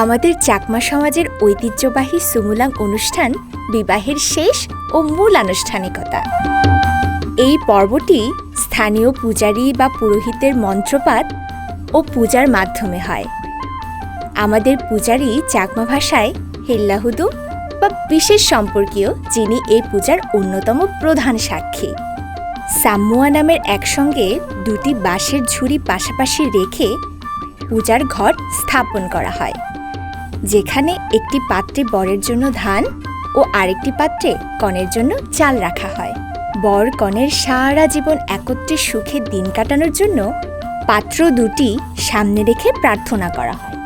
আমাদের চাকমা সমাজের ঐতিহ্যবাহী সুমুলাং অনুষ্ঠান বিবাহের শেষ ও মূল আনুষ্ঠানিকতা। এই পর্বটি স্থানীয় পূজারী বা পুরোহিতের মন্ত্রপাত ও পূজার মাধ্যমে হয়। আমাদের পূজারী চাকমা ভাষায় হেল্লাহুদু বা বিশেষ সম্পর্কীয় যিনি এই পূজার অন্যতম প্রধান সাক্ষী। সাম্মুয়া নামের একসঙ্গে দুটি বাঁশের ঝুড়ি পাশাপাশি রেখে পূজার ঘট স্থাপন করা হয়। যেখানে একটি পাত্রে বরের জন্য ধান ও আরেকটি পাত্রে কনের জন্য চাল রাখা হয়। বর কনের সারা জীবন একত্রে সুখে দিন কাটানোর জন্য পাত্র দুটি সামনে রেখে প্রার্থনা করা হয়।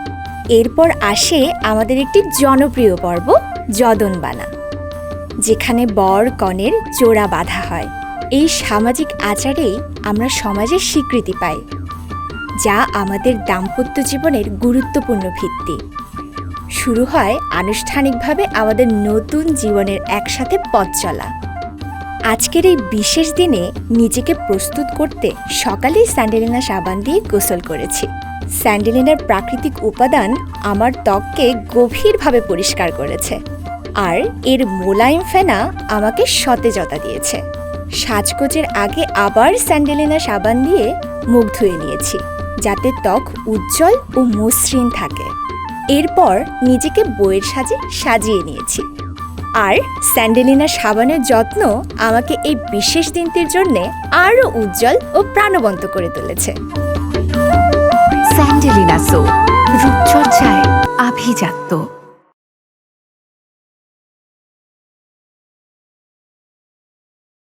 এরপর আসে আমাদের একটি জনপ্রিয় পর্ব যদনবানা যেখানে বর কনের জোড়া বাঁধা হয়। এই সামাজিক আচারেই আমরা সমাজের স্বীকৃতি পাই, যা আমাদের দাম্পত্য জীবনের গুরুত্বপূর্ণ ভিত্তি। শুরু হয় আনুষ্ঠানিকভাবে আমাদের নতুন জীবনের একসাথে পথ চলা। আজকের এই বিশেষ দিনে নিজেকে প্রস্তুত করতে সকালেই স্যান্ডেলিনা সাবান দিয়ে গোসল করেছি। স্যান্ডেলিনার প্রাকৃতিক উপাদান আমার ত্বককে গভীরভাবে পরিষ্কার করেছে আর এর মোলায়েম ফেনা আমাকে সতেজতা দিয়েছে। সাজগোজের আগে আবার স্যান্ডেলিনা সাবান দিয়ে মুখ ধুয়ে নিয়েছি যাতে ত্বক উজ্জ্বল ও মসৃণ থাকে। এরপর নিজেকে বইয়ের সাজে সাজিয়ে নিয়েছি। আর স্যান্ডেলিনা সাবানের যত্ন আমাকে এই বিশেষ দিনটির জন্যে আরও উজ্জ্বল ও প্রাণবন্ত করে তুলেছে। স্যান্ডেলিনা সো, রূপচর্চায় আভিজাত্য।